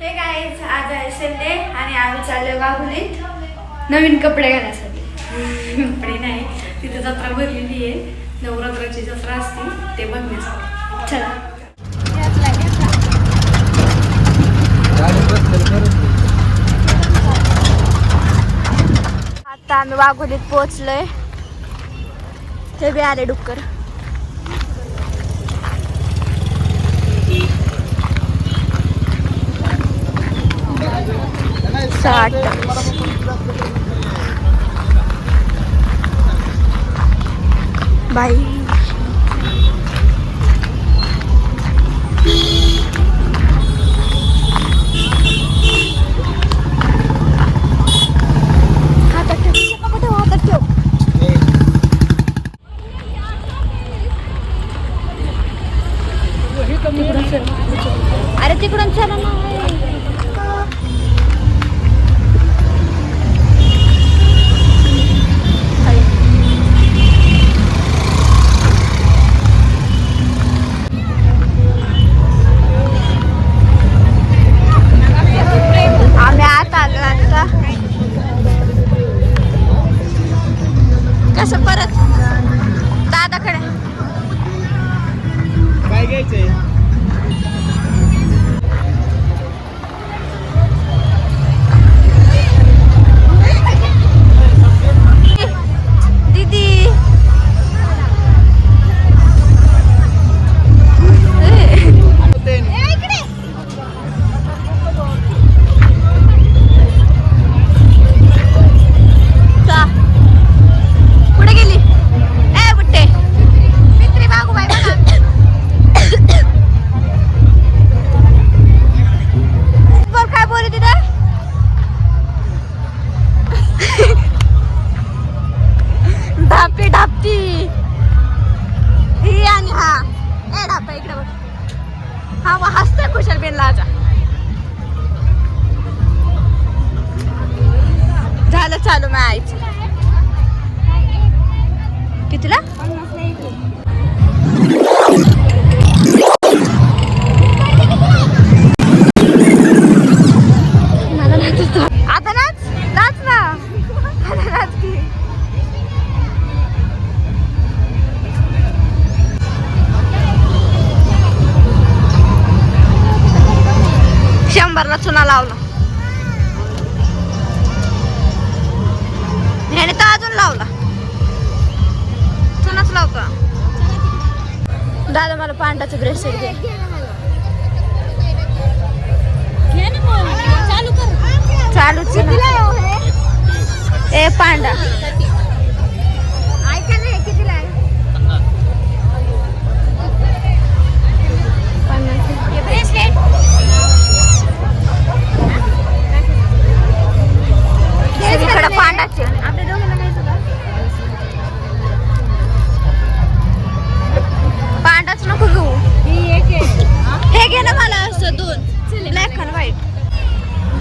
हे काय आज आहे संडे आणि आम्ही चाललोय बाहुलीत नवीन कपडे घालण्यासाठी कपडे नाही तिथे जत्रा भरलेली आहे. नवरात्राची जत्रा असते ते बघण्यासाठी चला. आता आम्ही वाघोलीत पोहोचलोय. हे बी आले डुक्कर. साठ. बाई. दादा मला पांडाचं ब्रेसलेट घे चालूच ना. ए पांडा पांडाचे पांडाच नको घेऊ. हे घे. ना मला असं दोन. ब्लॅक आणि व्हाईट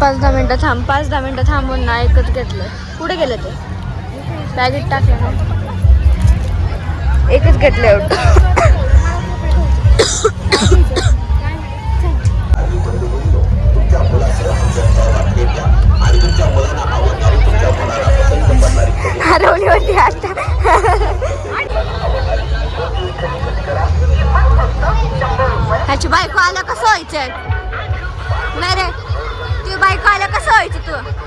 पाच दहा मिनिटं थांब पाच दहा मिनिटं थांबून ना एकच घेतलं. कुठे गेलं ते? बॅगेत टाकलं ना. एकच घेतलं एवढं. हरवली होती आता. ह्याची बायको आल्या कसं व्हायचंय नाही रे ती बायको आल्या कसं व्हायचं तू?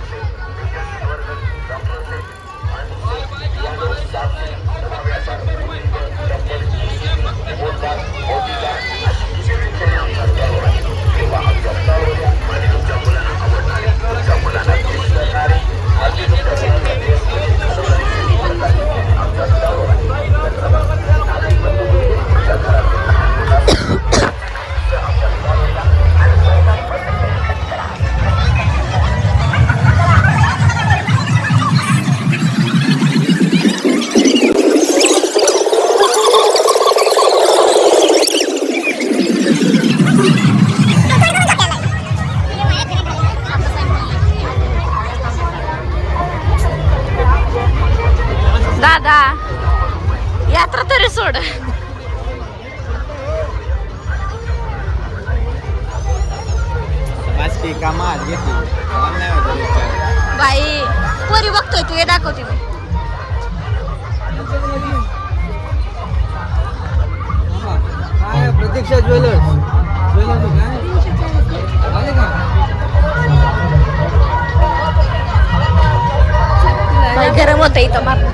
respeito é tomar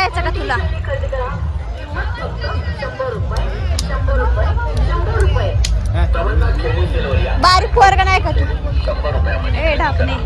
लागायचं का तुला? बारीक पोरगा नाही का तू? ए ढापणे.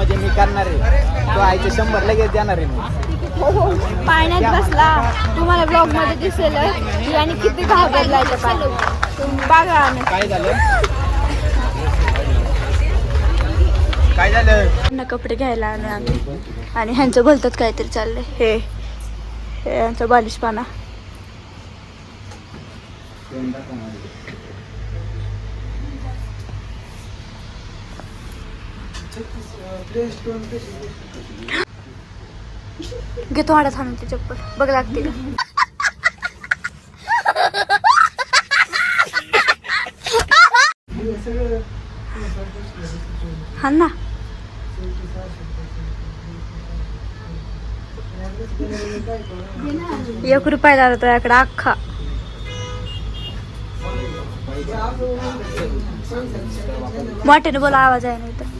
म्हणजे मी करणार आहे. तो आईचे शंभर लगेच देणार आहे मी. हो, हो. पाण्यात बसला. तुम्हाला ब्लॉगमध्ये दिसेल. आणि किती तुम्ही बघा काय झालं? काय झालं? कपडे घ्यायला आले आम्ही. आणि ह्यांचं बोलतात काहीतरी चाललंय. हे. हे यांचं बालिशपाना घेतो हाडा थांबून ते चप्पल. बघ लागते का? हा ना. एक रुपयाला आला याकडे अख्खा. मोठ्याने बोला आवाज आहे नाही तर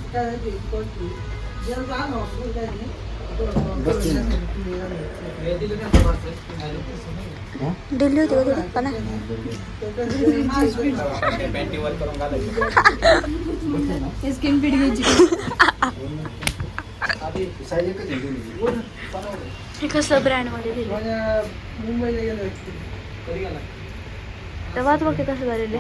दिल्ली होती का तिथे? का नाही पॅन्टीवर करून घालायचं हे कसं ब्रँडमध्ये दिलं तेव्हा बघ ते कसं झालेलं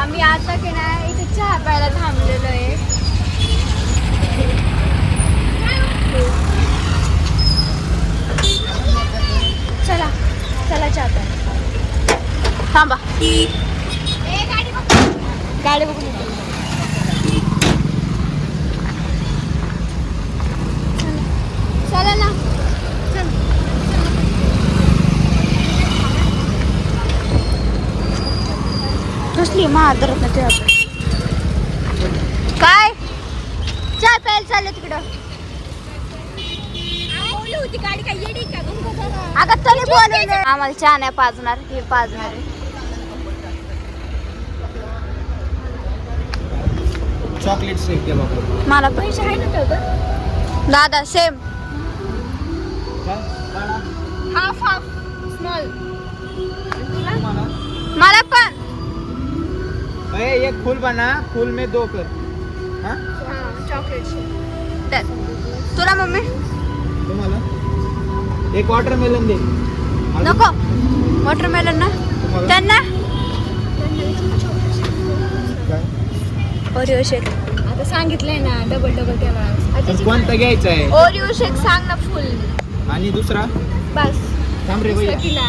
आम्ही आता की नाही इथे चहा प्यायला थांबलेलो आहे. चला चला चहा प्यायला थांबा. गाडी बघून येते. चला ना चल महादरत ना ते काय? चहा प्यायला चाललं तिकडं. अगं तरी बोलवलं आम्हाला चहा नाही पाजणार हे पाजणार आहे. चॉकलेट शेक दे बाबा. मला पैसे आहे ना दादा सेम हाफ हाफ स्मॉल मला पण. ए, एक फूल बना फूल में दो कर। हाँ? चॉकलेट तुला मम्मी? तुम्हाला? एक वॉटरमेलन दे। अजून? नको। वॉटरमेलन ना। तुम्हाला? त्यांना? काय? ओरिओ शेक आता सांगितलंय ना डबल डबल ठेवा तर कोणता घ्यायचा आहे? ओरिओ शेक सांग ना फुल। आणि दुसरा? बस। थांब रे भैया। तिला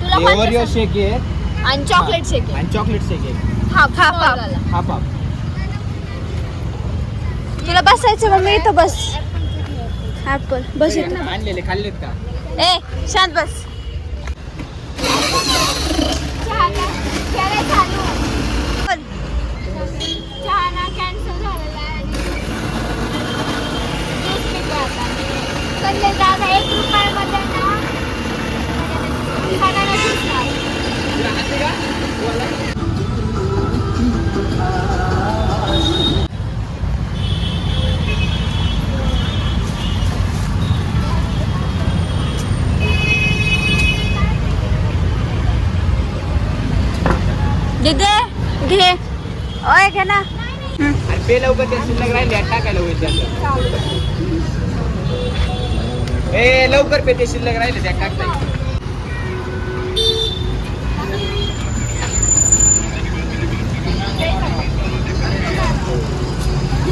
तुला हे ओरिओ? शेक आहे. आणि चॉकलेट शेक आहे. आणि चॉकलेट शेक आहे हाफ हाफ हाफ तुला बसायचं मम्मी इथं बस. ऍपल बस इथं. आणलेले खाल्लेत का? ए शांत बस. बोल. दिदे घे. ओय घे ना. पे लवकर ते शिल्लक राहिले यात टाकायला होईल ए लवकर पे ते शिल्लक राहिले त्यात टाकता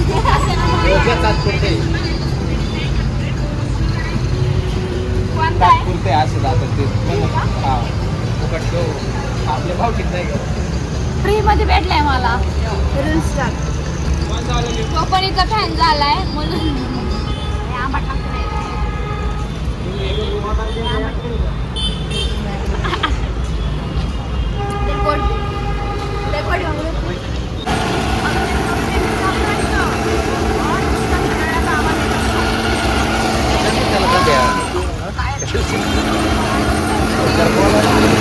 तात्पुरते तात्पुरते असं जातं ते. हा. फुकट तो आपले भाव किती नाही फ्री मध्ये भेटलाय मला. तो पण इथं फॅन झालाय म्हणून हे आंबट लागतं नाही. रेकॉर्ड